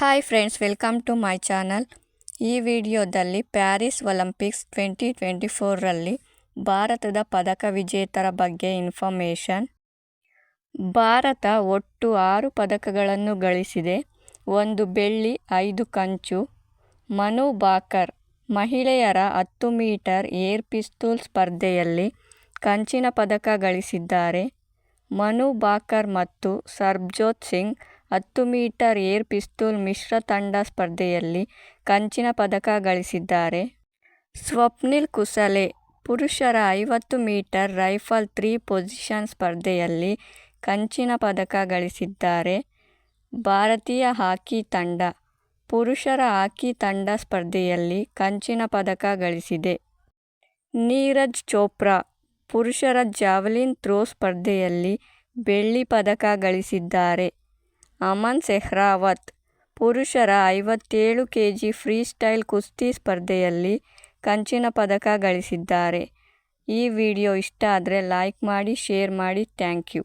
Hi friends welcome to my channel ಈ ವಿಡಿಯೋದಲ್ಲಿ Paris Olympics twenty twenty ಫೋರಲ್ಲಿ ಭಾರತದ ಪದಕ ವಿಜೇತರ ಬಗ್ಗೆ ಇನ್ಫಾರ್ಮೇಷನ್ ಭಾರತ ಒಟ್ಟು ಆರು ಪದಕಗಳನ್ನು ಗಳಿಸಿದೆ. ಒಂದು ಬೆಳ್ಳಿ, ಐದು ಕಂಚು. ಮನು ಬಾಕರ್, ಮಹಿಳೆಯರ ಹತ್ತು ಮೀಟರ್ ಏರ್ ಪಿಸ್ತೂಲ್ ಸ್ಪರ್ಧೆಯಲ್ಲಿ ಕಂಚಿನ ಪದಕ ಗಳಿಸಿದ್ದಾರೆ. ಮನು ಬಾಕರ್ ಮತ್ತು ಸರ್ಬ್ಜೋತ್ ಸಿಂಗ್ ಹತ್ತು ಮೀಟರ್ ಏರ್ ಪಿಸ್ತೂಲ್ ಮಿಶ್ರ ತಂಡ ಸ್ಪರ್ಧೆಯಲ್ಲಿ ಕಂಚಿನ ಪದಕ ಗಳಿಸಿದ್ದಾರೆ. ಸ್ವಪ್ನಿಲ್ ಕುಸಲೆ, ಪುರುಷರ ಐವತ್ತು ಮೀಟರ್ ರೈಫಲ್ ತ್ರೀ ಪೊಸಿಷನ್ ಸ್ಪರ್ಧೆಯಲ್ಲಿ ಕಂಚಿನ ಪದಕ ಗಳಿಸಿದ್ದಾರೆ. ಭಾರತೀಯ ಹಾಕಿ ತಂಡ, ಪುರುಷರ ಹಾಕಿ ತಂಡ ಸ್ಪರ್ಧೆಯಲ್ಲಿ ಕಂಚಿನ ಪದಕ ಗಳಿಸಿದೆ. ನೀರಜ್ ಚೋಪ್ರಾ, ಪುರುಷರ ಜಾವಲಿನ್ ಥ್ರೋ ಸ್ಪರ್ಧೆಯಲ್ಲಿ ಬೆಳ್ಳಿ ಪದಕ ಗಳಿಸಿದ್ದಾರೆ. ಅಮನ್ ಸೆಹ್ರಾವತ್, ಪುರುಷರ ಐವತ್ತೇಳು ಕೆ ಜಿ ಫ್ರೀಸ್ಟೈಲ್ ಕುಸ್ತಿ ಸ್ಪರ್ಧೆಯಲ್ಲಿ ಕಂಚಿನ ಪದಕ ಗಳಿಸಿದ್ದಾರೆ. ಈ ವಿಡಿಯೋ ಇಷ್ಟ ಆದರೆ ಲೈಕ್ ಮಾಡಿ, ಶೇರ್ ಮಾಡಿ. Thank you.